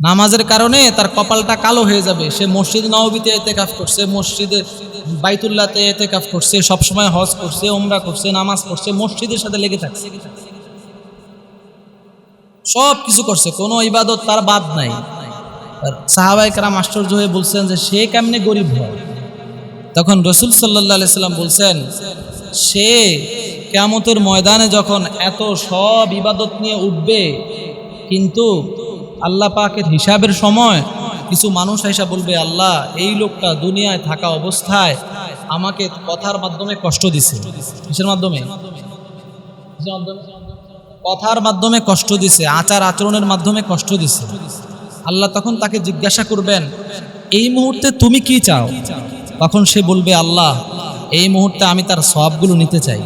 নামাজের কারণে তার কপালটা কালো হয়ে যাবে। সে মসজিদ নবীতে এতে কাজ করছে, মসজিদে বাইতুল্লাতে এতে কাজ করছে, সবসময় হজ করছে ওমরা করছে, নামাজ করছে মসজিদের সাথে লেগে থাকছে। সব কিছু করছে, কোনো ইবাদত তার বাদ নাই। সাহাবাই কারাম আশ্চর্য হয়ে বলছেন যে, সে কেমনে গরিব হয়? তখন রসুল সাল্লাহ সাল্লাম বলছেন, সে কেয়ামতের ময়দানে যখন এত সব ইবাদত নিয়ে উঠবে, কিন্তু আল্লাহ পাকের হিসাবের সময় কিছু মানুষ এসে বলবে, আল্লাহ, এই লোকটা দুনিয়ায় থাকা অবস্থায় আমাকে কথার মাধ্যমে কষ্ট দিছে। কিসের মাধ্যমে? কথার মাধ্যমে কষ্ট দিছে, আচার আচরণের মাধ্যমে কষ্ট দিছে। আল্লাহ তখন তাকে জিজ্ঞাসা করবেন, এই মুহূর্তে তুমি কি চাও? তখন সে বলবে, আল্লাহ, এই মুহূর্তে আমি তার সবগুলো নিতে চাই।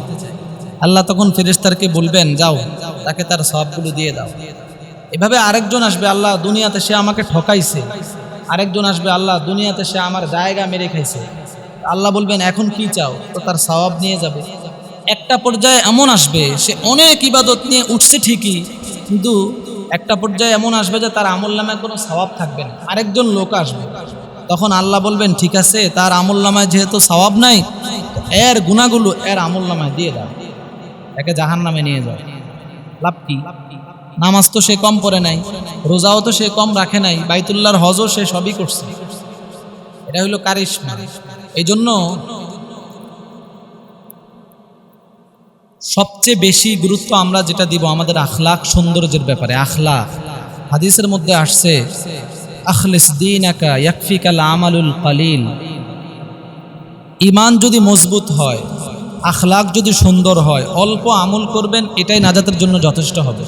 আল্লাহ তখন ফেরেস্তারকে বলবেন, যাও, তাকে তার সবগুলো দিয়ে দাও। এভাবে আরেকজন আসবে, আল্লাহ দুনিয়াতে সে আমাকে ঠকাইছে। আরেকজন আসবে, আল্লাহ দুনিয়াতে সে আমার জায়গা মেরে খাইছে। আল্লাহ বলবেন, এখন কি চাও? তো তার সওয়াব নিয়ে যাবে। একটা পর্যায়ে এমন আসবে, সে অনেক ইবাদত নিয়ে উঠছে ঠিকই, কিন্তু একটা পর্যায়ে এমন আসবে যে তার আমল নামে কোনো স্বভাব থাকবে না। আরেকজন লোক আসবে, তখন আল্লাহ বলবেন, ঠিক আছে, তার আমল নামায় যেহেতু স্বভাব নাই এর গুণাগুলো এর আমল নামায় দিয়ে দাও। একে জাহান নামে নিয়ে যাও। লাভ কি? নামাজ তো সে কম পড়ে নাই, রোজাও তো সে কম রাখে নাই, বাইতুল্লাহর হজও সে সবই করছে। এটা হইল কারিশমা। এই জন্য সবচেয়ে বেশি গুরুত্ব আমরা যেটা দিব আমাদের আখলাক সৌন্দর্যের ব্যাপারে, আখলাক। হাদিসের মধ্যে আসছে, আখলিস দিন একা ইয়াকফিকাল আমালুল কালিল। ইমান যদি মজবুত হয়, আখলাক যদি সুন্দর হয়, অল্প আমল করবেন, এটাই নাজাতের জন্য যথেষ্ট হবে।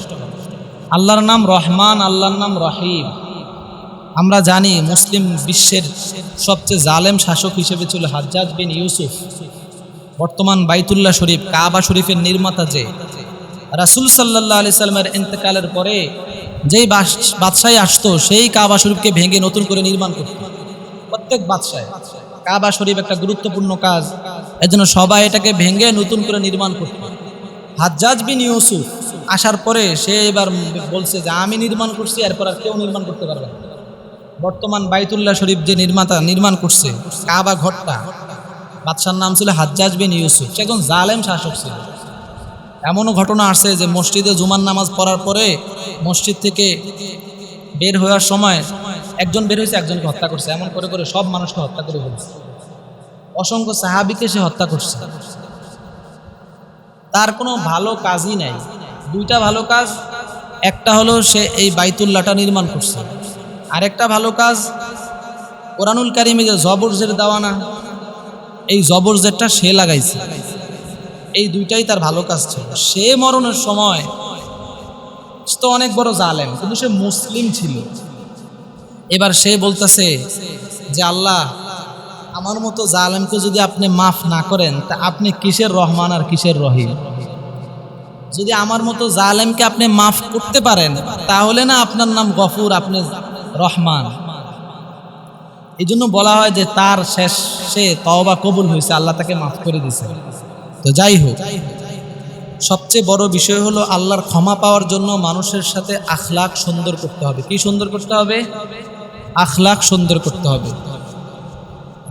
আল্লাহর নাম রহমান, আল্লাহর নাম রহিম। আমরা জানি মুসলিম বিশ্বের সবচেয়ে জালেম শাসক হিসেবে ছিল হাজ্জাজ বিন ইউসুফ। বর্তমান বাইতুল্লাহ শরীফ, কাবা শরীফের নির্মাতা যে। রাসুল সাল্লাহ আলি সাল্লামের ইন্তেকালের পরে যেই বাদশাহী আসতো, সেই কাবা শরীফকে ভেঙে নতুন করে নির্মাণ করত। প্রত্যেক বাদশায় কাবা শরীফ একটা গুরুত্বপূর্ণ কাজ। এজন্য সবাই এটাকে ভেঙে নতুন করে নির্মাণ করত। হাজ্জাজ বিন ইউসুফ আসার পরে সে এবার বলছে যে, আমি নির্মাণ করছি, এরপর আর কেউ নির্মাণ করতে পারবে না। বর্তমান বাইতুল্লাহ শরীফ যে নির্মাতা নির্মাণ করছে, কাবা ঘরটা, বাদশার নাম ছিল হাজ্জাজ বিন ইউসুফ। সে একজন জালেম শাসক ছিল। এমনও ঘটনা আসছে যে, মসজিদে জুমার নামাজ পড়ার পরে মসজিদ থেকে বের হওয়ার সময় একজন বের হয়েছে, একজনকে হত্যা করছে। এমন করে করে সব মানুষকে হত্যা করে ফেলছে। অসংখ্য সাহাবিকে সে হত্যা করছে। তার কোনো ভালো কাজই নাই। দুইটা ভালো কাজ, একটা হলো সে এই বাইতুল্লাহটা নির্মাণ করছে। আরেকটা ভালো কাজ, কোরআনুল কারিমে যে জবরজের দেওয়ানা, এই জবরজেরটা সে লাগাইছে। এই দুইটাই তার ভালো কাজ ছিল। সে মরণের সময় তো অনেক বড় জালেম, কিন্তু সে মুসলিম ছিল। এবার সে বলতেছে যে, আল্লাহ, আমার মতো জালেমকে যদি আপনি মাফ না করেন, তা আপনি কিসের রহমান আর কিসের রহিম? যদি আমার মতো জালেমকে আপনি মাফ করতে পারেন, তাহলে না আপনার নাম গফুর, আপনি রহমান। এই জন্য বলা হয় যে তার শেষ সে তওবা কবুল হয়েছে, আল্লাহ তাকে মাফ করে দিয়েছে। তো যাই হোক, সবচেয়ে বড় বিষয় হলো আল্লাহর ক্ষমা পাওয়ার জন্য মানুষের সাথে আখলাক সুন্দর করতে হবে। কি সুন্দর করতে হবে? আখলাক সুন্দর করতে হবে।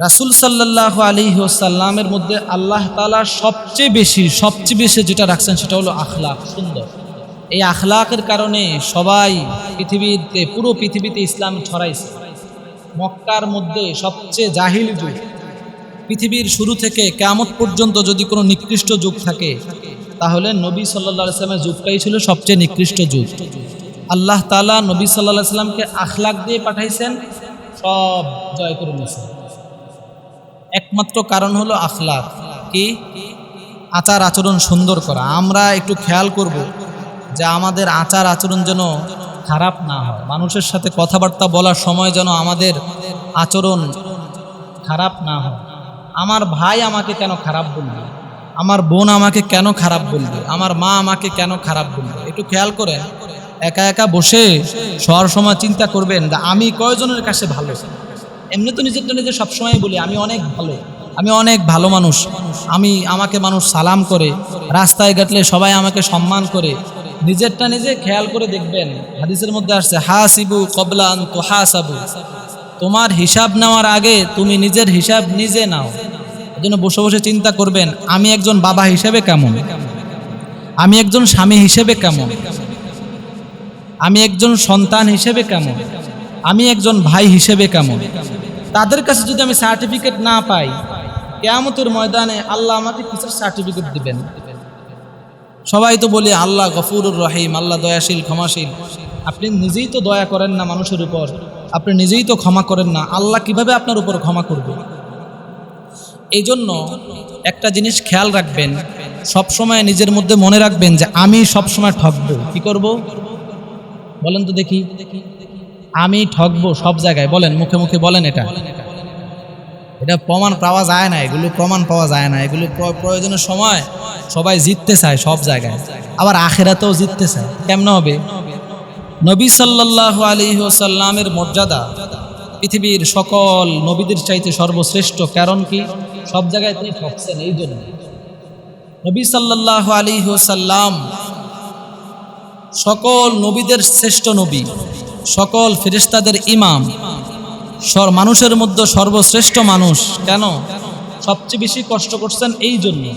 রাসুল সাল্লাহ আলী সাল্লামের মধ্যে আল্লাহ তালা সবচেয়ে বেশি সবচেয়ে বেশি যেটা রাখছেন সেটা হলো আখলাক সুন্দর। এই আখলাকের কারণে সবাই পৃথিবীতে, পুরো পৃথিবীতে ইসলাম ছড়াইছে। মক্কার মধ্যে সবচেয়ে জাহিল যুগ। পৃথিবীর শুরু থেকে কেমত পর্যন্ত যদি কোনো নিকৃষ্ট যুগ থাকে, তাহলে নবী সাল্লা সাল্লামের যুগটাই ছিল সবচেয়ে নিকৃষ্ট যুগ। আল্লাহ তালা নবী সাল্লাহ সাল্লামকে আখলাক দিয়ে পাঠাইছেন, সব জয় করে নিয়েছেন। একমাত্র কারণ হলো আখলাক কি? আচার আচরণ সুন্দর করা। আমরা একটু খেয়াল করব যে আমাদের আচার আচরণ যেন খারাপ না হয়। মানুষের সাথে কথাবার্তা বলার সময় যেন আমাদের আচরণ খারাপ না হয়। আমার ভাই আমাকে কেন খারাপ বলবে? আমার বোন আমাকে কেন খারাপ বলবে? আমার মা আমাকে কেন খারাপ বলবে? একটু খেয়াল করেন। একা একা বসে সবার সময় চিন্তা করবেন আমি কয়জনের কাছে ভালো? এমনি তো নিজের নিজে সবসময় বলি, আমি অনেক ভালো, আমি অনেক ভালো মানুষ। আমি, আমাকে মানুষ সালাম করে, রাস্তায় গাটলে সবাই আমাকে সম্মান করে। নিজেরটা নিজে খেয়াল করে দেখবেন, হাদিসের মধ্যে আসছে, হাসিবু কবলান তো হাসাবু তোমার হিসাব নেওয়ার আগে তুমি নিজের হিসাব নিজে নাও। জন্য বসে বসে চিন্তা করবেন, আমি একজন বাবা হিসেবে কেমন? আমি একজন স্বামী হিসেবে কেমন? আমি একজন সন্তান হিসেবে কেমন? আমি একজন ভাই হিসেবে কেমন? তাদের কাছে যদি আমি সার্টিফিকেট না পাই, কেয়ামতের ময়দানে আল্লাহ আমাকে কিসের সার্টিফিকেট দিবেন। সবাই তো বলি, আল্লাহ গফুরুর রহিম, আল্লাহ দয়াশীল, ক্ষমাশীল। আপনি নিজেই তো দয়া করেন না মানুষের উপর। আপনি নিজেই তো ক্ষমা করেন না। আল্লাহ কীভাবে আপনার উপর ক্ষমা করবে? এই জন্য একটা জিনিস খেয়াল রাখবেন সব সময় নিজের মধ্যে মনে রাখবেন যে আমি সব সময় ঠকবো কি করব? বলেন তো দেখি। আমি ঠকবো সব জায়গায়। বলেন, মুখে মুখে বলেন এটা। এটা প্রমাণ পাওয়া যায় না, এগুলো প্রমাণ পাওয়া যায় না। এগুলো প্রয়োজনের সময় সবাই জিততে চায় সব জায়গায়। আবার আখেরাতেও জিততে চায়। কেমন হবে? নবী আলাইহি ওয়াসাল্লামের মর্যাদা পৃথিবীর সকল নবীদের চাইতে সর্বশ্রেষ্ঠ কারণ কি? সব জায়গায় তিনি ঠকছেন, এই জন্য। নবী আলাইহি ওয়াসাল্লাম সকল নবীদের শ্রেষ্ঠ নবী। সকল ফেরেশতাদের ইমাম। সর মানুষের মধ্যে সর্বশ্রেষ্ঠ মানুষ। কেন? সবচেয়ে বেশি কষ্ট করছেন এই জন্য।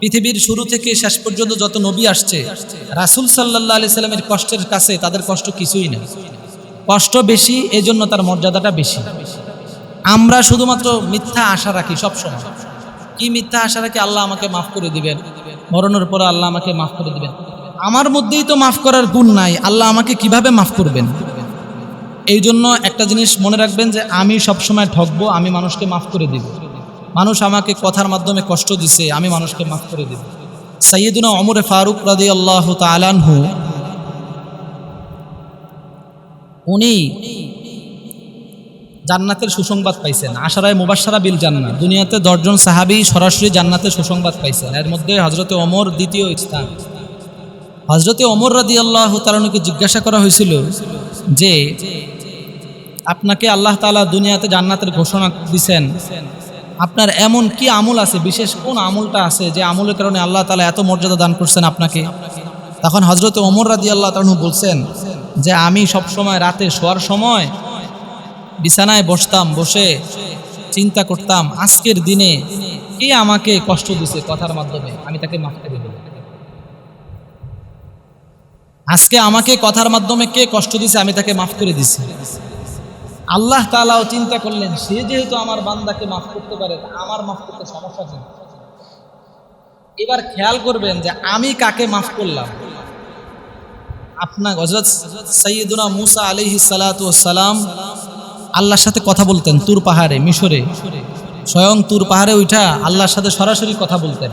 পৃথিবীর শুরু থেকে শেষ পর্যন্ত যত নবী আসছে, রাসুল সাল্লাহ আলি সাল্লামের কষ্টের কাছে তাদের কষ্ট কিছুই না। কষ্ট বেশি এই জন্য তার মর্যাদাটা বেশি। আমরা শুধুমাত্র মিথ্যা আশা রাখি সবসময়। কি মিথ্যা আশা রাখি আল্লাহ আমাকে মাফ করে দিবেন। মরণের পরে আল্লাহ আমাকে মাফ করে দিবেন। আমার মধ্যেই তো মাফ করার গুণ নাই, আল্লাহ আমাকে কীভাবে মাফ করবেন? এই জন্য একটা জিনিস মনে রাখবেন যে আমি সবসময় ঠকবো আমি মানুষকে মাফ করে দিব। মানুষ আমাকে কথার মাধ্যমে কষ্ট দিছে, আমি মানুষকে মাফ করে দিব। সৈয়দুনা অমরে ফারুক রাদি আল্লাহ তালানহু উনি জান্নাতের সুসংবাদ পাইছেন। আশারায় মুবাসারা বিল জান্নাত। দুনিয়াতে দশজন সাহাবি সরাসরি জান্নাতের সুসংবাদ পাইছেন। এর মধ্যে হজরতে অমর দ্বিতীয় স্থান। হজরতে অমর রাদি আল্লাহ তালানুকে জিজ্ঞাসা করা হয়েছিল যে, আপনাকে আল্লাহ তালা দুনিয়াতে জান্নাতের ঘোষণা দিছেন। আপনার এমন কি আমল আছে? বিশেষ কোন আমলটা আছে যে আমলের কারণে আল্লাহ তালা এত মর্যাদা দান করছেন আপনাকে? তখন হজরত ওমর রাদি আল্লাহ তালু বলছেন যে, আমি সব সময় রাতে শোয়ার সময় বিছানায় বসতাম, বসে চিন্তা করতাম, আজকের দিনে কে আমাকে কষ্ট দিছে কথার মাধ্যমে? আমি তাকে মাফ করে দেব। আজকে আমাকে কথার মাধ্যমে কে কষ্ট দিছে, আমি তাকে মাফ করে দিছি। আল্লাহ তালাও চিন্তা করলেন, সে যেহেতু আমার বান্দাকে মাফ করতে পারে আমার মাফ করতে সমস্যা কি? এবার খেয়াল করবেন যে আমি কাকে মাফ করলাম। আপনার হজরত সৈয়দুনা মুসা আলিহি সালাম আল্লাহর সাথে কথা বলতেন, তুর পাহাড়ে, মিশরে। স্বয়ং তুর পাহাড়ে উঠা আল্লাহর সাথে সরাসরি কথা বলতেন।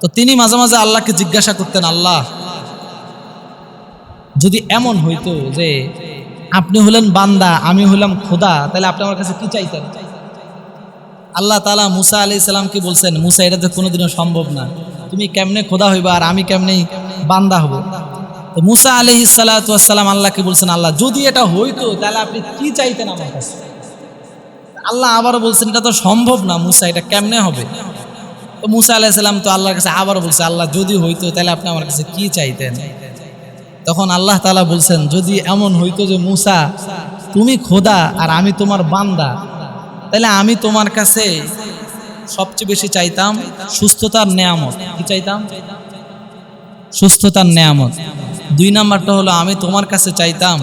তো তিনি মাঝে মাঝে আল্লাহকে জিজ্ঞাসা করতেন, আল্লাহ যদি এমন হইতো যে আপনি হলেন বান্দা, আমি হলাম খোদা, তাহলে আপনি আমার কাছে কি চাইতেন? আল্লাহ তালা মুসা আলি সাল্লামকে বলছেন, মুসা, এটা তো কোনোদিনও সম্ভব না। তুমি কেমনে খোদা হইবা আর আমি কেমনে বান্দা হব? তো মুসা আলি সাল্লাম আল্লাহকে বলছেন, আল্লাহ, যদি এটা হইতো, তাহলে আপনি কি চাইতেন আমার কাছে? আল্লাহ আবারও বলছেন, এটা তো সম্ভব না মুসা, এটা কেমনে হবে? তো মুসা আলাইসাল্লাম তো আল্লাহর কাছে আবারও বলছে, আল্লাহ, যদি হইতো, তাহলে আপনি আমার কাছে কি চাইতেন? তখন আল্লাহ তালা বলছেন, যদি এমন হইতো যে মুসা, তুমি খোদা আর আমি তোমার বান্দা, তাহলে আমি তোমার কাছে সবচেয়ে বেশি চাইতাম সুস্থতার নেয়ামত। কি চাইতাম? সুস্থতার নেয়ামত। দুই নাম্বারটা হলো, আমি তোমার কাছে চাইতাম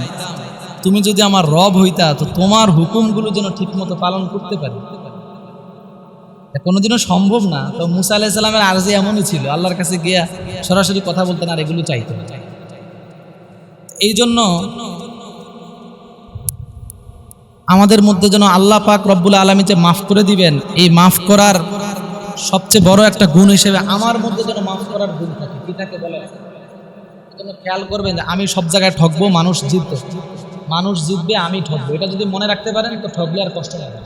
তুমি যদি আমার রব হইতা, তো তোমার হুকুমগুলো যেন ঠিকমতো পালন করতে পারি। কোনোদিনও সম্ভব না। তো মুসা আলাইসাল্লামের আর্জি এমনই ছিল। আল্লাহর কাছে গিয়া সরাসরি কথা বলতেন আর এগুলো চাইতেন। এই জন্য আমাদের মধ্যে যেন আল্লাহ পাক রব্বুল আলমী যে মাফ করে দিবেন, এই মাফ করার সবচেয়ে বড় একটা গুণ হিসেবে আমার মধ্যে যেন মাফ করার গুণ থাকে। কি থাকে বলে জন্য খেয়াল করবেন যে আমি সব জায়গায় ঠকবো, মানুষ জিতবে। মানুষ জিতবে, আমি ঠকবো। এটা যদি মনে রাখতে পারেন, তো ঠকলে আর কষ্ট লাগে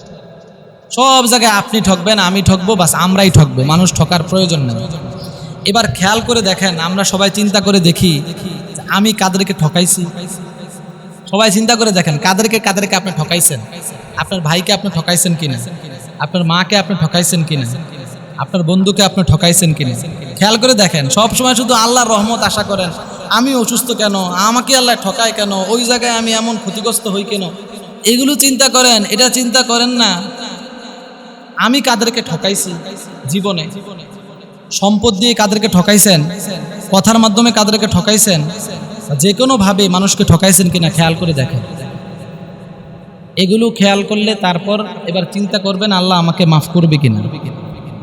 সব জায়গায় আপনি ঠকবেন, আমি ঠকবো, বাস আমরাই ঠকবো। মানুষ ঠকার প্রয়োজন নেই। এবার খেয়াল করে দেখেন, আমরা সবাই চিন্তা করে দেখি আমি কাদেরকে ঠকাইছি। সবাই চিন্তা করে দেখেন, কাদেরকে কাদেরকে আপনি ঠকাইছেন? আপনার ভাইকে আপনি ঠকাইছেন কিনা? আপনার মাকে আপনি ঠকাইছেন কিনা? আপনার বন্ধুকে আপনি ঠকাইছেন কিনা? খেয়াল করে দেখেন সব সময় শুধু আল্লাহর রহমত আশা করেন, আমি অসুস্থ কেন? আমাকে আল্লাহ ঠকায় কেন? ওই জায়গায় আমি এমন ক্ষতিগ্রস্ত হই কেন? এগুলো চিন্তা করেন, এটা চিন্তা করেন না। আমি কাদেরকে ঠকাইছি জীবনে। সম্পদ দিয়ে কাদেরকে ঠকাইছেন? কথার মাধ্যমে কাদেরকে ঠকাইছেন? যে কোনোভাবে মানুষকে ঠকাইছেন কিনা খেয়াল করে দেখেন। এগুলো খেয়াল করলে তারপর এবার চিন্তা করবেন, আল্লাহ আমাকে মাফ করবে কিনা।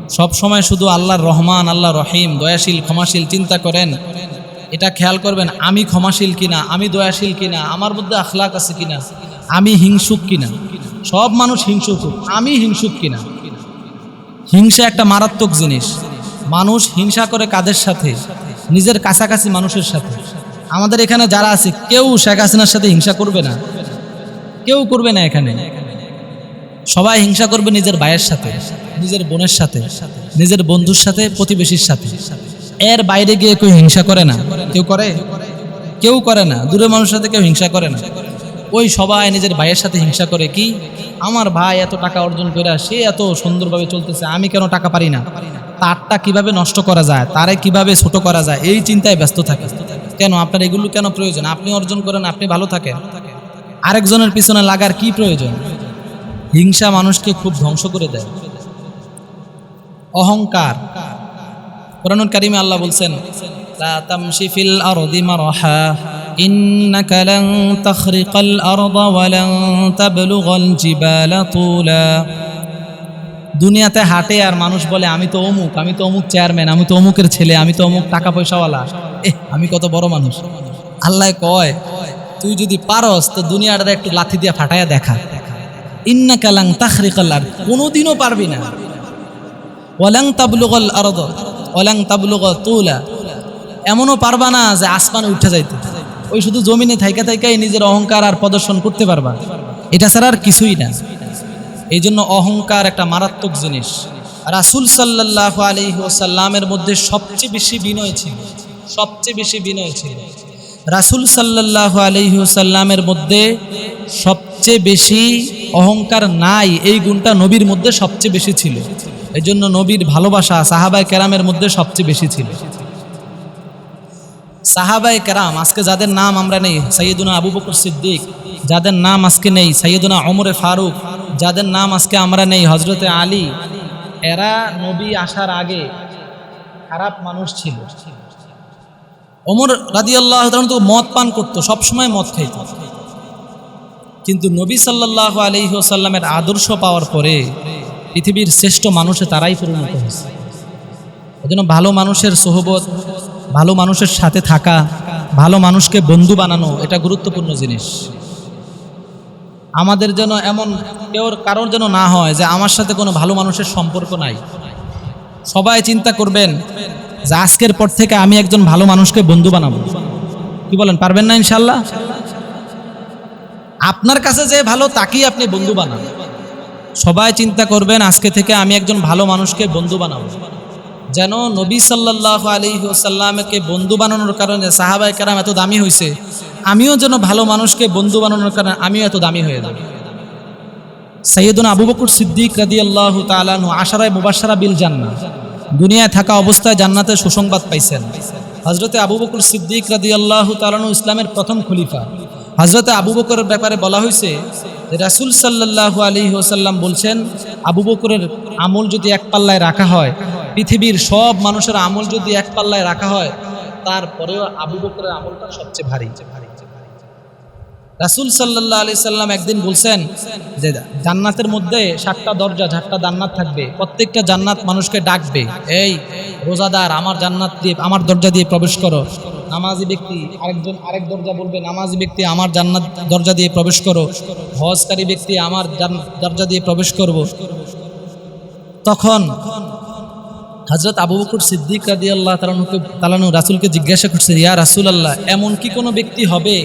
সব সময় শুধু আল্লাহর রহমান আল্লাহ রহিম, দয়াশীল, ক্ষমাশীল চিন্তা করেন। এটা খেয়াল করবেন, আমি ক্ষমাশীল কিনা, আমি দয়াশীল কিনা, আমার মধ্যে আখলাক আছে কিনা, আমি হিংসুক কিনা। সব মানুষ হিংসুক, আমি হিংসুক কিনা। হিংসা একটা মারাত্মক জিনিস। মানুষ হিংসা করে কাদের সাথে? নিজের কাছাকাছি মানুষের সাথে। আমাদের এখানে যারা আছে, কেউ শেখ হাসিনার সাথে হিংসা করবে না। কেউ করবে না এখানে। সবাই হিংসা করবে নিজের ভাইয়ের সাথে, নিজের বোনের সাথে, নিজের বন্ধুর সাথে, প্রতিবেশীর সাথে। এর বাইরে গিয়ে কেউ হিংসা করে না। কেউ করে? কেউ করে না। দূরে মানুষের সাথে কেউ হিংসা করে না। ওই সবাই নিজের ভাইয়ের সাথে হিংসা করে কি? আমার ভাই এত টাকা অর্জন করে, সে এত সুন্দরভাবে চলতেছে, আমি কেন টাকা পারি না? তারটা কীভাবে নষ্ট করা যায়? তারে কীভাবে ছোট করা যায়? এই চিন্তায় ব্যস্ত থাকে। কেন? আপনার এগুলো কেন প্রয়োজন? আপনি অর্জন করেন, আপনি ভালো থাকেন। আরেকজনের পিছনে লাগার কি প্রয়োজন? হিংসা মানুষকে খুব ধ্বংস করে দেয়। অহংকার। কোরআনুল কারিমে আল্লাহ বলছেন তুলা। দুনিয়াতে হাঁটে আর মানুষ বলে, আমি তো অমুক, আমি তো অমুক চেয়ারম্যান, আমি তো অমুকের ছেলে, আমি তো অমুক টাকা পয়সাওয়ালা এহ, আমি কত বড় মানুষ। আল্লাহ কয়, তুই যদি পারস, তো দুনিয়াটা একটু লাথি দিয়ে ফাটাইয়া দেখা। ইন্না কালাং তাখরিকাল আর কোনোদিনও পারবি না। ওয়ালাং তাবলুগল আরদ, ওয়ালাং তাবলুগ তুলা। এমনও পারবা না যে আসমান উঠে যাইতে। ওই শুধু জমিনে থাইকা থাইকাই নিজের অহংকার আর প্রদর্শন করতে পারবা। এটা ছাড়া আর কিছুই না। এই জন্য অহংকার একটা মারাত্মক জিনিস। রাসুল সাল্লাহ আলহিহাসাল্লামের মধ্যে সবচেয়ে বেশি বিনয় ছিল। সবচেয়ে বেশি বিনয় ছিল। রাসুল সাল্লাহ আলহিহাসাল্লামের মধ্যে সবচেয়ে বেশি অহংকার নাই, এই গুণটা নবীর মধ্যে সবচেয়ে বেশি ছিল। এই জন্য নবীর ভালোবাসা সাহাবাই কেরামের মধ্যে সবচেয়ে বেশি ছিল। সাহাবাই কেরাম, আজকে যাদের নাম আমরা নেই সৈয়দুনা আবু বকর সিদ্দিক, যাদের নাম আজকে নেই সৈয়দুনা অমরে ফারুক, যাদের নাম আজকে আমরা নেই হজরতে আলী, এরা নবী আসার আগে খারাপ মানুষ ছিল। অমর রাদি আল্লাহ তো মদ পান করতো, সবসময় মদ খাইত। কিন্তু নবী সাল্লাহ আলহিহসাল্লামের আদর্শ পাওয়ার পরে পৃথিবীর শ্রেষ্ঠ মানুষে তারাই পরিণত হয়েছে। এজন্য ভালো মানুষের সোহবত ভালো মানুষের সাথে থাকা, ভালো মানুষকে বন্ধু বানানো, এটা গুরুত্বপূর্ণ জিনিস। আমাদের যেন এমন কেউ কারোর যেন না হয় যে আমার সাথে কোনো ভালো মানুষের সম্পর্ক নাই। সবাই চিন্তা করবেন যে আজকের পর থেকে আমি একজন ভালো মানুষকে বন্ধু বানাবো। কি বলেন, পারবেন না ইনশাল্লাহ? আপনার কাছে যে ভালো, তাকেই আপনি বন্ধু বানান। সবাই চিন্তা করবেন, আজকে থেকে আমি একজন ভালো মানুষকে বন্ধু বানাবো। যেন নবী সাল্লাহ আলী সাল্লামকে বন্ধু বানানোর কারণে সাহাবাই কারাম এত দামি হয়েছে আমিও যেন ভালো মানুষকে বন্ধু বানানোর কারণে আমিও এত দামি হয়ে যাব সৈয়দুন আবু বকুর সিদ্দিক রাদি আল্লাহ তালানু আশারায় মুবাসারা বিল জান্না দুনিয়ায় থাকা অবস্থায় জান্নাতে সুসংবাদ পাইছেন। হজরতে আবু বকুর সিদ্দিক রাদি আল্লাহ তালানু ইসলামের প্রথম খলিফা। হজরতে আবু বকরের ব্যাপারে বলা হয়েছে রাসুল সাল্লাহ আলী ওসাল্লাম বলছেন, আবু বকরের আমল যদি এক পাল্লায় রাখা হয় পৃথিবীর সব মানুষের আমল যদি এক পাল্লায় রাখা হয়, তারপরেও আবু বকরের আমলটা সবচেয়ে ভারী। রাসুল সাল্লাহ আলি সাল্লাম একদিন বলছেন যে, জান্নাতের মধ্যে সাতটা দরজা, সাতটা জান্নাত থাকবে। প্রত্যেকটা জান্নাত মানুষকে ডাকবে। এই রোজাদার, আমার জান্নাত দিয়ে, আমার দরজা দিয়ে প্রবেশ করো। নামাজি ব্যক্তি, আরেকজন, আরেক দরজা বলবে, নামাজি ব্যক্তি, আমার জান্নাত দরজা দিয়ে প্রবেশ করো। হজকারী ব্যক্তি, আমার দরজা দিয়ে প্রবেশ করব। তখন হজরত আবু বকুর সিদ্দিক রাদি আল্লাহ তালানুকে তালানু রাসুলকে জিজ্ঞাসা করছে, ইয়া রাসুল আল্লাহ এমন কি কোনো ব্যক্তি হবে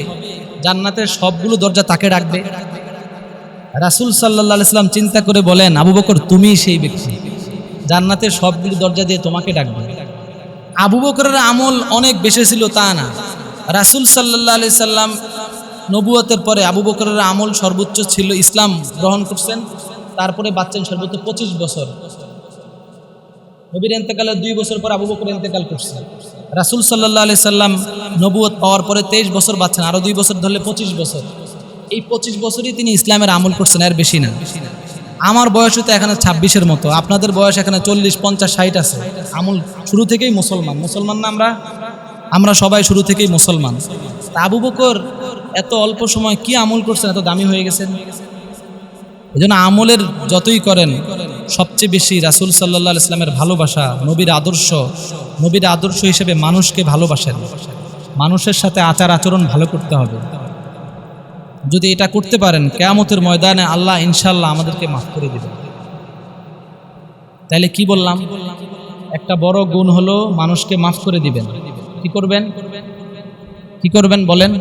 জান্নাতের সবগুলো দরজা তাকে ডাকবে রাসুল সাল্লাহ ইসলাম চিন্তা করে বলেন, আবু বকর, তুমি সেই ব্যক্তি, জান্নাতের সবগুলো দরজা দিয়ে তোমাকে ডাকবে। আবু বকরের আমল অনেক বেশি ছিল তা না। রাসুল সাল্লাহ আলি সাল্লাম নবুয়তের পরে আবু বকরের আমল সর্বোচ্চ ছিল ইসলাম গ্রহণ করছেন। তারপরে বাচ্চেন সর্বোচ্চ পঁচিশ বছর। নবীর এন্তেকালের দুই বছর পর আবু বকর এন্তেকাল করছে। রাসুল সাল্লাহ আলি সাল্লাম নবুয়ত পাওয়ার পরে তেইশ বছর বাঁচছেন আরও দুই বছর ধরলে পঁচিশ বছর। এই পঁচিশ বছরই তিনি ইসলামের আমল করছেন আর বেশি না। আমার বয়স তো এখানে ছাব্বিশের মতো, আপনাদের বয়স এখানে চল্লিশ, পঞ্চাশ, ষাট আছে। আমল শুরু থেকেই মুসলমান। মুসলমান না আমরা? আমরা সবাই শুরু থেকেই মুসলমান। তা আবু বকর এত অল্প সময় কি আমল করছেন, এত দামি হয়ে গেছেন? এই জন্য আমলের যতই করেন, সবচেয়ে বেশি রাসুল সাল্লাহ ইসলামের ভালোবাসা নবীর আদর্শ নবীর আদর্শ হিসেবে মানুষকে ভালোবাসেন। মানুষের সাথে আচার আচরণ ভালো করতে হবে। যদি এটা করতে পারেন, কেয়ামতের ময়দানে আল্লাহ ইনশাল্লাহ আমাদেরকে মাফ করে দেবেন। তাইলে কি বললাম? একটা বড় গুণ হলো মানুষকে মাফ করে দিবেন। কি করবেন? কি করবেন বলেন?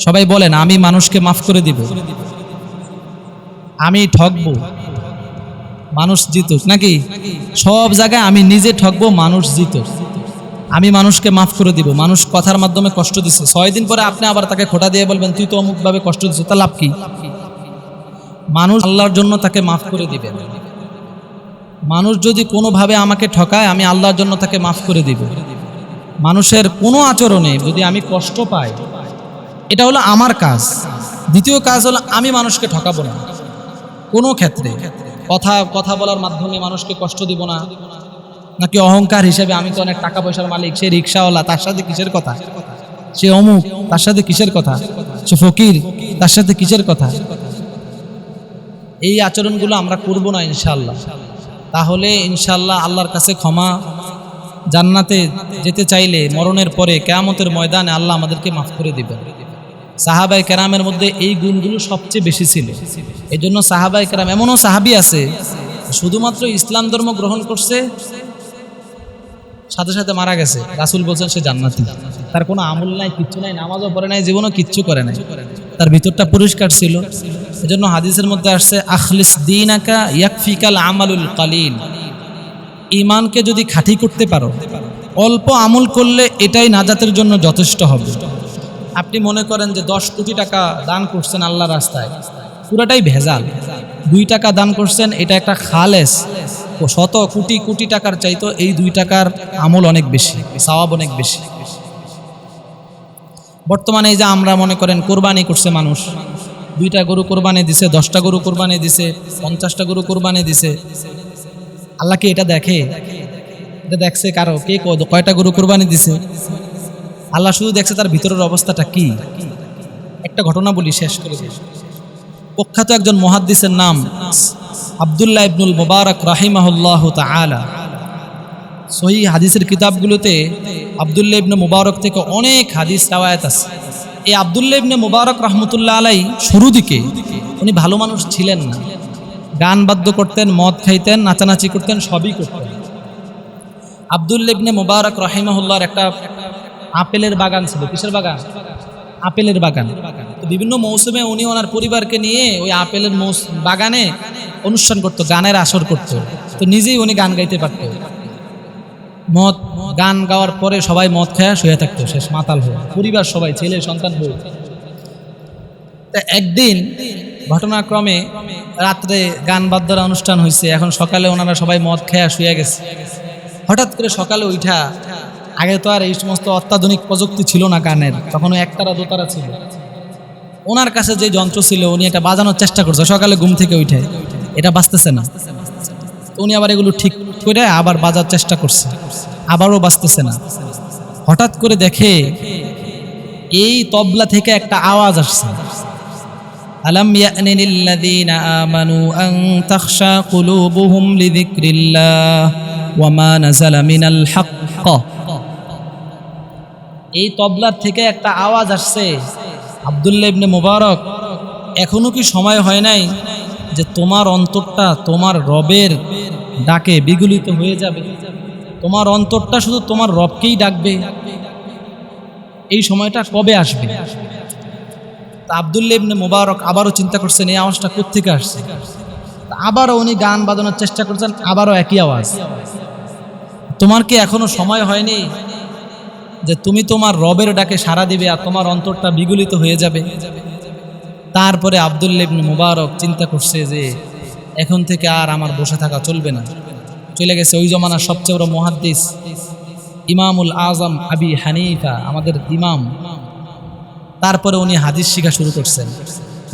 সবাই বলেন, আমি মানুষকে মাফ করে দিব। আমি ঠকবো। মানুষ জিতুক, নাকি? সব জায়গায় আমি নিজে ঠকবো, মানুষ জিতুক। আমি মানুষকে মাফ করে দিব। মানুষ কথার মাধ্যমে কষ্ট দিছে। ছয় দিন পরে আপনি আবার তাকে খোটা দিয়ে বলবেন, তুই তো অমুকভাবে কষ্ট দিচ্ছ তা লাভ কি? মানুষ আল্লাহর জন্য তাকে মাফ করে দিবেন মানুষ যদি কোনোভাবে আমাকে ঠকায়, আমি আল্লাহর জন্য তাকে মাফ করে দিব। মানুষের কোনো আচরণে যদি আমি কষ্ট পাই, এটা হলো আমার কাজ। দ্বিতীয় কাজ হলো আমি মানুষকে ঠকাবো না। কোনো ক্ষেত্রে কথা কথা বলার মাধ্যমে মানুষকে কষ্ট দিব না। নাকি অহংকার হিসেবে আমি তো অনেক টাকা পয়সার মালিক, সে রিক্সাওয়ালা, তার সাথে কিসের কথা? সে অমুক, তার সাথে কিসের কথা? সে ফকির, তার সাথে কিসের কথা? এই আচরণগুলো আমরা করব না ইনশাল্লাহ তাহলে ইনশাল্লাহ আল্লাহর কাছে ক্ষমা, জান্নাতে যেতে চাইলে মরণের পরে, কেয়ামতের ময়দানে আল্লাহ আমাদেরকে মাফ করে দিবেন। সাহাবাই কেরামের মধ্যে এই গুণগুলো সবচেয়ে বেশি ছিল। এই জন্য সাহাবাই কেরাম এমনও সাহাবি আছে, শুধুমাত্র ইসলাম ধর্ম গ্রহণ করছে, সাথে সাথে মারা গেছে। রাসুল বলছেন সে জান্নাতি। তার কোনো আমল নাই, কিচ্ছু নাই, নামাজও পড়ে নাই, জীবনও কিচ্ছু করে নাই। তার ভিতরটা পরিষ্কার ছিল। এজন্য হাদিসের মধ্যে আসছে, আখলিস দিন আকা ইয়াকফিকাল আমালুল কালিল। ইমানকে যদি খাঁটি করতে পারো, অল্প আমল করলে এটাই নাজাতের জন্য যথেষ্ট হবে। আপনি মনে করেন যে দশ কোটি টাকা দান করছেন আল্লাহ রাস্তায়, পুরাটাই ভেজাল। দুই টাকা দান করছেন, এটা একটা খালেস। শত কোটি কোটি টাকার চাইতো এই দুই টাকার আমল অনেক বেশি, সওয়াব অনেক বেশি। বর্তমানে এই যে আমরা মনে করেন কোরবানি করছে মানুষ, দুইটা গরু কোরবানি দিছে, দশটা গরু কোরবানি দিছে, পঞ্চাশটা গরু কোরবানি দিছে। আল্লাহ কি এটা দেখে? এটা দেখছে কারও? কে কয়টা গরু কোরবানি দিছে? আল্লাহ শুধু দেখছে তার ভিতরের অবস্থাটা কি? একটা ঘটনা বলি, শেষ করে প্রখ্যাত একজন মহাদ্দিসের নাম আবদুল্লাহ ইবনুল মুবারক রাহিমাহুল্লাহ তাআলা। সহি হাদিসের কিতাবগুলোতে আবদুল্লাহ ইবনে মুবারক থেকে অনেক হাদিস রাওয়ায়াত আছে। এই আবদুল্লাহ ইবনে মুবারক রহমতুল্লাহ আলাই শুরু দিকে উনি ভালো মানুষ ছিলেন না। গান বাদ্য করতেন, মদ খাইতেন, নাচানাচি করতেন, সবই করতেন। আবদুল্লাহ ইবনে মুবারক রহিমাহুল্লাহর একটা আপেলের বাগান ছিল, কিসের বাগান? আপেলের বাগান। তো বিভিন্ন মৌসুমে উনি ওনার পরিবারকে নিয়ে ওই আপেলের বাগানে অনুষ্ঠান করতো, গানের আসর করতো। তো নিজেই উনি গান গাইতে পারতো। মদ, গান গাওয়ার পরে সবাই মদ খায়া শুয়ে থাকতো, শেষ মাতাল হয়ে। পরিবার সবাই, ছেলে, সন্তান, বউ। তা একদিন ঘটনাক্রমে রাত্রে গান বাদ্যরা অনুষ্ঠান হয়েছে এখন সকালে ওনারা সবাই মদ খেয়া শুয়ে গেছে। হঠাৎ করে সকালে উঠা আগে তো আর এই সমস্ত অত্যাধুনিক প্রযুক্তি ছিল না গানের তখন ওই একতারা দোতারা ছিল ওনার কাছে যে যন্ত্র ছিল উনি এটা বাজানোর চেষ্টা করছে সকালে ঘুম থেকে উঠে এটা বাঁচতেছে না তো উনি আবার এগুলো ঠিক করে আবার বাজার চেষ্টা করছে আবারও বাঁচতেছে না হঠাৎ করে দেখে এই তবলা থেকে একটা আওয়াজ আসছে ألم يأن للذين آمنوا أن تخشى قلوبهم لذكر الله وما نزل من الحق এই তবলার থেকে একটা আওয়াজ আসছে। আবদুল্লাহ ইবনে মুবারক, এখনও কি সময় হয় নাই যে তোমার অন্তরটা তোমার রবের ডাকে বিগলিত হয়ে যাবে? তোমার অন্তরটা শুধু তোমার রবকেই ডাকবে। এই সময়টা কবে আসবে? তা আবদুল্লা ইবনে মুবারক আবারও চিন্তা করছেন, এই আওয়াজটা কোথেকে আসছে? আবারও উনি গান বাজানোর চেষ্টা করছেন, আবারও একই আওয়াজ। তোমার কি এখনও সময় হয়নি যে তুমি তোমার রবের ডাকে সাড়া দিবে আর তোমার অন্তরটা বিগলিত হয়ে যাবে। তারপরে আবদুল্লা ইবনে মুবারক চিন্তা করছে যে এখন থেকে আর আমার বসে থাকা চলবে না। চলে গেছে ওই জমানার সবচেয়ে বড় মহাদ্দিস, ইমামুল আজম আবি হানিফা, আমাদের ইমাম। তারপরে উনি হাদিস শিখা শুরু করছেন।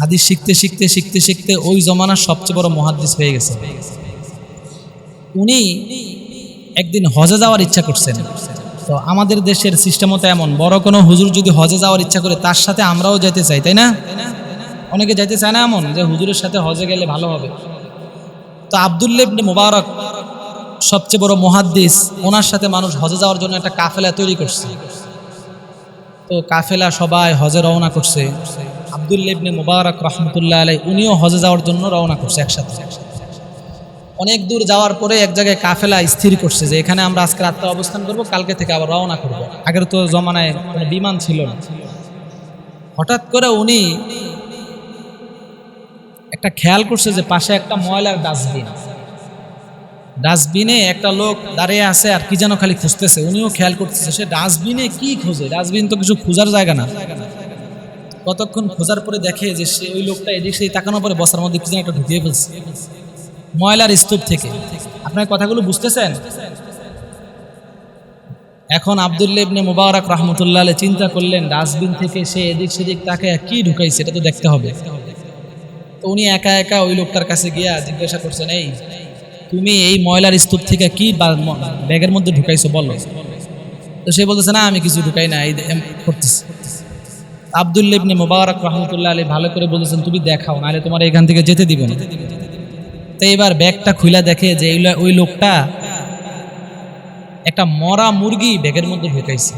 হাদিস শিখতে শিখতে শিখতে শিখতে ওই জমানার সবচেয়ে বড় মহাদ্দিস হয়ে গেছে। উনি একদিন হজে যাওয়ার ইচ্ছা করছেন। তো আমাদের দেশের সিস্টেমও তো এমন, বড় কোনো হুজুর যদি হজে যাওয়ার ইচ্ছা করে, তার সাথে আমরাও যেতে চাই, তাই না? অনেকে যাইতে চায় না এমন, যে হুজুরের সাথে হজে গেলে ভালো হবে। তো আবদুল্লেবনে মোবারক সবচেয়ে বড় মহাদ্দিস, ওনার সাথে মানুষ হজে যাওয়ার জন্য একটা কাফেলা তৈরি করছে। তো কাফেলা সবাই হজে রওনা করছে। আবদুল্লেবনে মোবারক রহমতুল্লাহ আলাই উনিও হজে যাওয়ার জন্য রওনা করছে একসাথে। অনেক দূর যাওয়ার পরে এক জায়গায় কাফেলা স্থির করছে যে এখানে আমরা আজকে রাত্রে অবস্থান করব, কালকে থেকে আবার রওনা করব। আগের তো জমানায় কোনো বিমান ছিল না। হঠাৎ করে উনি একটা খেয়াল করছে যে পাশে একটা ময়লার ডাস্টবিন। ডাস্টবিনে একটা লোক দাঁড়িয়ে আছে আর কি যেন খালি খুঁজতেছে। উনিও খেয়াল করতেছে, সে ডাস্টবিনে কি খোঁজে? ডাস্টবিন তো কিছু খোঁজার জায়গা না। কতক্ষণ খোঁজার পরে দেখে যে সে ওই লোকটা এদিক সেই তাকানোর পরে বসার মধ্যে কি যেন একটা ঢুকিয়ে ফেলছে। ময়লার স্তূপ থেকে। আপনার কথাগুলো বুঝতেছেন? এখন আবদুল্লা ইবনে মুবারক রহমতুল্লাহ চিন্তা করলেন, ডাস্টবিন থেকে সে এদিক সেদিক তাকে কি ঢুকাইছে, এটা তো দেখতে হবে। তো উনি একা একা ওই লোকটার কাছে গিয়া জিজ্ঞাসা করছেন, এই, তুমি এই ময়লার স্তূপ থেকে কি ব্যাগের মধ্যে ঢুকাইছো, বলো? তো সে বলতেছে, না, আমি কিছু ঢুকাই না এই করতেছি। আবদুল্লা ইবনে মুবারক রহমতুল্লাহ আলী ভালো করে বলেছেন, তুমি দেখাও, নাহলে তোমার এখান থেকে যেতে দিব না। তো এবার ব্যাগটা খুলে দেখে যে ওই লোকটা একটা মরা মুরগি ব্যাগের মধ্যে ঢুকাইছে।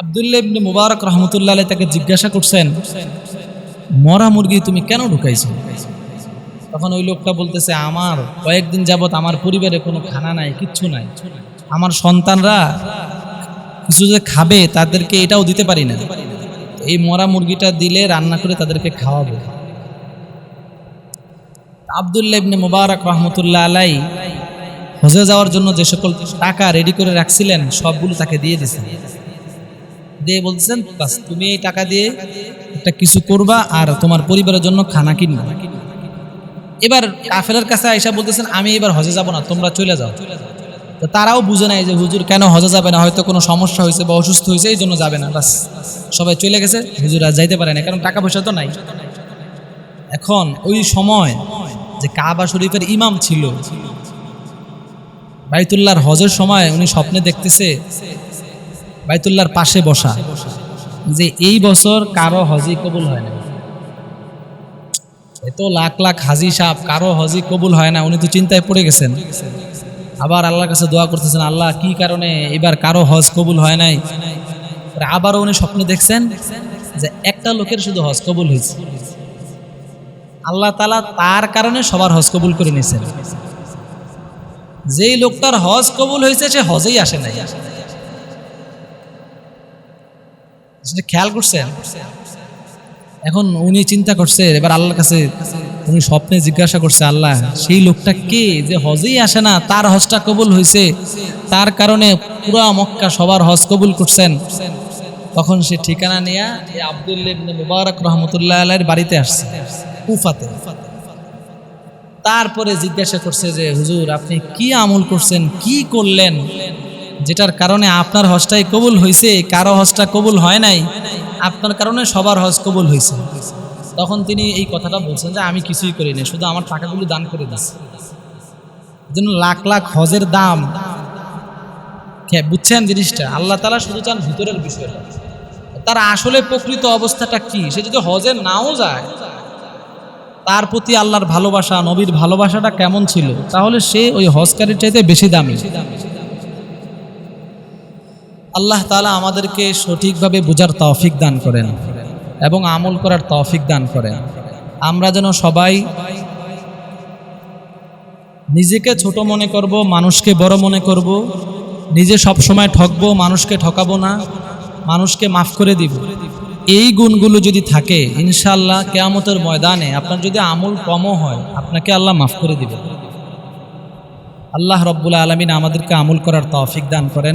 আবদুল্লাহ মুবারক রহমতুল্লাহ তাকে জিজ্ঞাসা করছেন, মরা মুরগি তুমি কেন ঢুকাইছো? তখন ওই লোকটা বলতেছে, আমার কয়েকদিন যাবত আমার পরিবারে কোনো খানা নাই, কিচ্ছু নাই। আমার সন্তানরা কিছু যে খাবে তাদেরকে এটাও দিতে পারি না এই মরা মুরগিটা দিলে রান্না করে তাদেরকে খাওয়াবো। আবদুল্লাহ ইবনে মুবারক রহমতুল্লাহ আলাই হজে যাওয়ার জন্য যে সকল টাকা রেডি করে রাখছিলেন, সবগুলো তাকে দিয়ে দিয়েছেন দিয়ে বলছেন তুমি এই টাকা দিয়ে একটা কিছু করবা আর তোমার পরিবারের জন্য খানা কিনবা। এবার কাফেলার কাছে আইসা বলতেছেন, আমি এবার হজে যাব না, তোমরা চলে যাও। তো তারাও বুঝে নাই যে হুজুর কেন হজে যাবে না, হয়তো কোনো সমস্যা হয়েছে বা অসুস্থ হয়েছে, এই জন্য যাবে না। বাস, সবাই চলে গেছে, হুজুর আর যাইতে পারে না, কারণ টাকা পয়সা তো নাই। এখন ওই সময় যে কাবা শরীফের ইমাম ছিল। বাইতুল্লাহর হজের সময় উনি স্বপ্নে দেখতেছে বাইতুল্লাহর পাশে বসা। যে এই বছর কারও হজি কবুল হয় না এত লাখ লাখ হাজি সাপ কারও হজি কবুল হয় না, উনি তো চিন্তায় পড়ে গেছেন। আবার আল্লাহর কাছে দোয়া করতেছেন, আল্লাহ, কি কারণে এবার কারও হজ কবুল হয় নাই? আবারও উনি স্বপ্নে দেখছেন যে একটা লোকের শুধু হজ কবুল হয়েছে। আল্লাহ তালা তার কারণে সবার হজ কবুল করে নিয়েছেন। যেই লোকটার হজ কবুল হয়েছে, সে হজেই আসে নাই। খেয়াল করছেন? এখন উনি চিন্তা করছে, এবার আল্লাহর কাছে উনি স্বপ্নে জিজ্ঞাসা করছে, আল্লাহ, সেই লোকটা কে যে হজেই আসে না, তার হজটা কবুল হয়েছে, তার কারণে পুরা মক্কা সবার হজ কবুল করছেন। তখন সে ঠিকানা নিয়ে ইবনে মুবারক রহমতুল্লাহ আলাইয়ের বাড়িতে আসছে। কুফাতে তারপরে জিজ্ঞাসা করছে যে, হুজুর, আপনি কি আমল করছেন? কি করলেন? যেটার কারণে আপনার হজটাই কবুল হয়েছে কারও হজটা কবুল হয় নাই, আপনার কারণে সবার হজ কবুল হয়েছে তখন তিনি এই কথাটা বলছেন যে, আমি কিছুই করি করিনি শুধু আমার টাকাগুলো দান করে দিচ্ছি জন্য লাখ লাখ হজের দাম। কে, বুঝছেন জিনিসটা? আল্লাহ তালা শুধু চান ভিতরের বিষয়টা। তার আসলে প্রকৃত অবস্থাটা কি? সে যদি হজে নাও যায় তার প্রতি আল্লাহর ভালোবাসা, নবীর ভালোবাসাটা কেমন ছিল? তাহলে সে ওই হজকারীর চাইতে বেশি দামি। আল্লাহ তালা আমাদেরকে সঠিকভাবে বোঝার তৌফিক দান করেন এবং আমল করার তৌফিক দান করেন। আমরা যেন সবাই নিজেকে ছোট মনে করব, মানুষকে বড় মনে করব, নিজে সব সময় ঠকবো, মানুষকে ঠকাবো না, মানুষকে মাফ করে দিব। এই গুণগুলো যদি থাকে ইনশাল্লাহ কেয়ামতের ময়দানে আপনার যদি আমল কমও হয়, আপনাকে আল্লাহ মাফ করে দিবে আল্লাহ রব্বুল আলমিন আমাদেরকে আমল করার তৌফিক দান করেন।